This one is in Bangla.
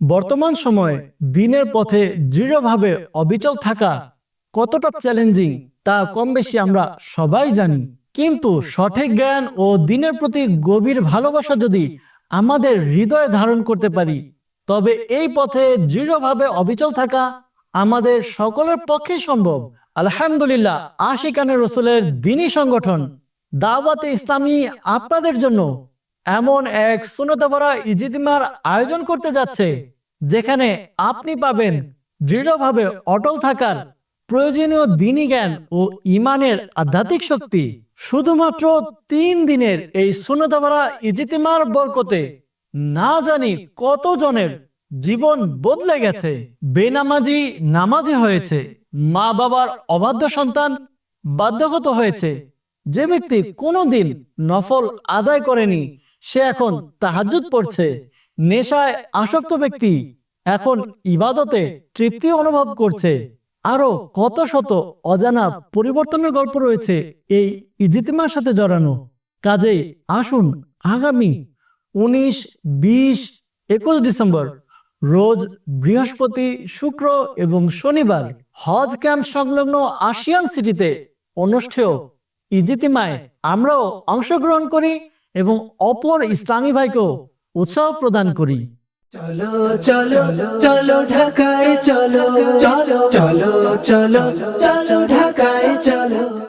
বর্তমান সময়ে দিনের পথে দৃঢ়ভাবে অবিচল থাকা কতটা চ্যালেঞ্জিং তা কম বেশি আমরা সবাই জানি। কিন্তু সঠিক জ্ঞান ও দিনের প্রতি গভীর ভালোবাসা যদি আমাদের হৃদয়ে ধারণ করতে পারি, তবে এই পথে দৃঢ়ভাবে অবিচল থাকা আমাদের সকলের পক্ষে সম্ভব। আলহামদুলিল্লাহ আশিকানের রসুলের দিনী সংগঠন, দাওয়াতে ইসলামী আপনাদের জন্য এমন এক সুনতে ভরা ইজিতিমার আয়োজন করতে যাচ্ছে, যেখানে আপনি পাবেন দৃঢ়ভাবে অটল থাকার প্রয়োজনীয় দিনী জ্ঞান ও ইমানের আধ্যাত্মিক শক্তি। শুধুমাত্র তিন দিনের এই সুনতে ভরা ইজিতিমার বরকতে না জানি কতজনের জীবন বদলে গেছে। বেনামাজি নামাজি হয়েছে মা বাবার অবাধ্য সন্তান বাধ্যগত হয়েছে, যে ব্যক্তি কোনোদিন নফল আদায় করেনি সে এখন তাহাজ্জুদ পড়ছে। নেশায় আসক্ত ব্যক্তি, এখন ইবাদতে তৃপ্তি অনুভব করছে। আরও কত শত অজানা পরিবর্তনের গল্প রয়েছে এই ইজিতিমার সাথে জড়ানো। কাজেই আসুন আগামী উনিশ, বিশ, একুশ ডিসেম্বর, রোজ বৃহস্পতি, শুক্র এবং শনিবার হজ ক্যাম্প সংলগ্ন আসিয়ান সিটিতে অনুষ্ঠেয় ইজিতিমায় আমরাও অংশগ্রহণ করি। এবং অপর ইসলামী ভাইকে উৎসাহ প্রদান করি। চলো চলো চলো ঢাকায় চলো চলো চলো চলো ঢাকায় চলো।